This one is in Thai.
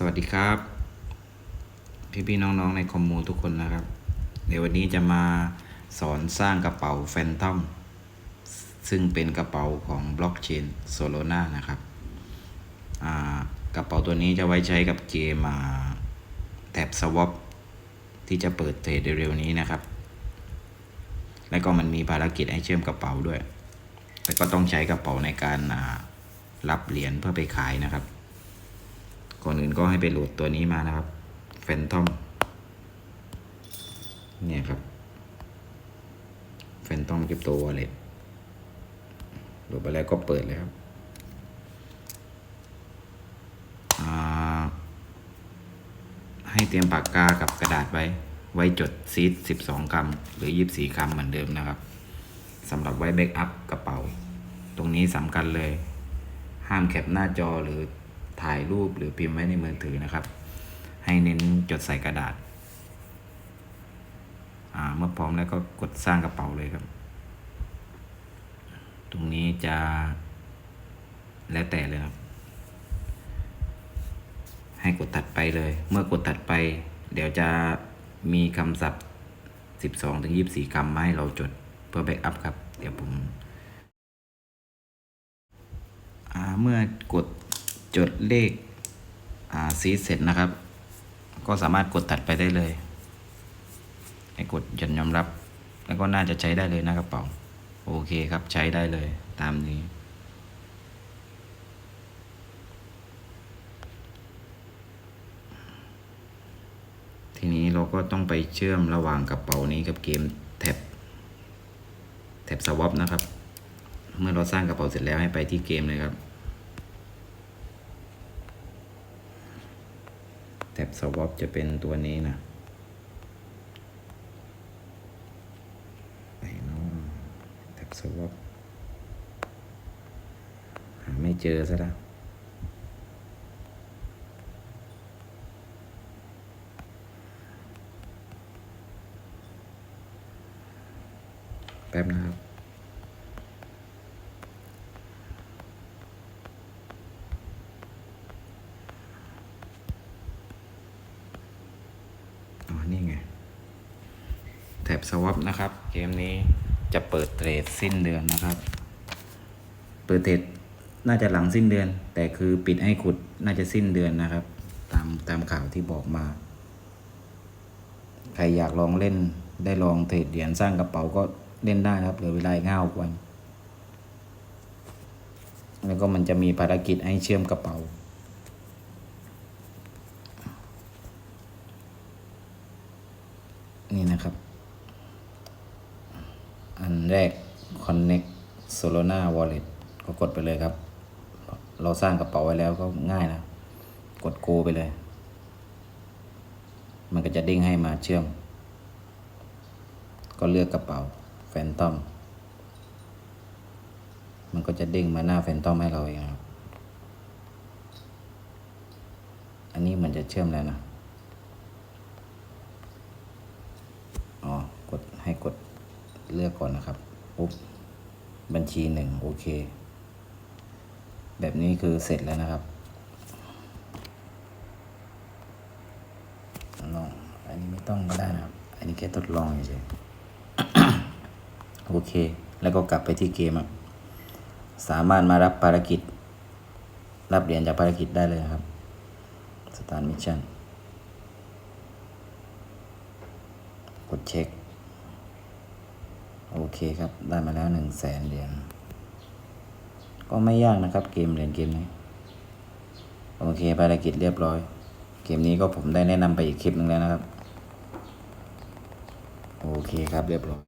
สวัสดีครับ พี่ๆน้องๆในคอมมูทุกคนนะครับ เดี๋ยววันนี้จะมาสอนสร้างกระเป๋าแฟนตอมซึ่งเป็นกระเป๋าของบล็อกเชนโซโลนานะครับกระเป๋าตัวนี้จะไว้ใช้กับเกมอ่าแท็บสวอปที่จะเปิดเทรดเร็วๆนี้นะครับ แล้วก็มันมีภารกิจให้เชื่อมกระเป๋าด้วยแล้วก็ต้องใช้กระเป๋าในการรับเหรียญเพื่อไปขายนะครับ ก่อนอื่นก็ให้ไปโหลดตัวนี้มานะครับ Phantom เนี่ยครับ Phantom Crypto Wallet โหลดไปแล้วก็เปิดเลยครับให้เตรียมปากกากับกระดาษไว้ ไว้จดซีด12 กรัม หรือ 24 กรัมเหมือนเดิมนะครับสำหรับไว้แบ็กอัพกระเป๋า ตรงนี้สำคัญเลย ห้ามแคปหน้าจอหรือ ถ่ายรูปหรือพิมพ์ไว้ในมือถือนะครับ ให้เน้นจดใส่กระดาษาเมื่อพร้อมแล้วก็กดสร้างกระเป๋าเลยครับ ตรงนี้จะแล้วแต่เลยครับ ให้กดถัดไปเลย เมื่อกดถัดไป เดี๋ยวจะมีคำศัพท์ 12 ถึง 24 คำมาให้เราจดเพื่อแบ็กอัพครับ เดี๋ยวผมเมื่อกด จดเลขซีเสร็จนะครับ ก็สามารถกดตัดไปได้เลย ให้กดยันยอมรับ แล้วก็น่าจะใช้ได้เลยนะกระเป๋า โอเคครับใช้ได้เลยตามนี้ทีนี้เราก็ต้องไปเชื่อมระหว่างกระเป๋านี้กับเกมแท็บแท็บสวอปนะครับ เมื่อเราสร้างกระเป๋าเสร็จแล้วให้ไปที่เกมเลยครับ ท็บสวอปจะเป็นตัวนี้นะไหนเนาะแท็บสวอปหาไม่เจอซะแล้วแป๊บนะครับ อ๋อ นี่ไง แท็บสวอปนะครับ เกมนี้จะเปิดเทรดสิ้นเดือนนะครับ เปิดเทรดน่าจะหลังสิ้นเดือน แต่คือปิดให้ขุดน่าจะสิ้นเดือนนะครับ ตามตามข่าวที่บอกมา ใครอยากลองเล่นได้ลองเทรดเหรียญสร้างกระเป๋าก็เล่นได้นะครับเหลือเวลาอีกห้าวัน แล้วก็มันจะมีภารกิจให้เชื่อมกระเป๋านี่นะครับ แรก Connect Solana Wallet ก็กดไปเลยครับ เราสร้างกระเป๋าไว้แล้วก็ง่ายนะ กด Go ไปเลย มันก็จะเด้งให้มาเชื่อม ก็เลือกกระเป๋า Phantom มันก็จะเด้งมาหน้า Phantom ให้เราเองครับ อันนี้มันจะเชื่อมแล้วนะ อ๋อ กดให้กดเลื อกก่อนนะครับปุ๊บบัญชีหนึ่งโอเค แบบนี้คือเสร็จแล้วนะครับลองอันนี้ไม่ต้องก็ได้นะครับ อันนี้แค่ทดลองเฉยโอเค แล้วก็กลับไปที่เกมสามารถมารับภารกิจ รับเหรียญจากภารกิจได้เลยครับสตาร์มิชชั่นกดเช็ค โอเคครับ ได้มาแล้วหนึ่งแสนเหรียญก็ไม่ยากนะครับ เกมเหรียญเกมนี้ โอเคภารกิจเรียบร้อย เกมนี้ก็ผมได้แนะนำไปอีกคลิปหนึ่งแล้วนะครับ โอเคครับเรียบร้อย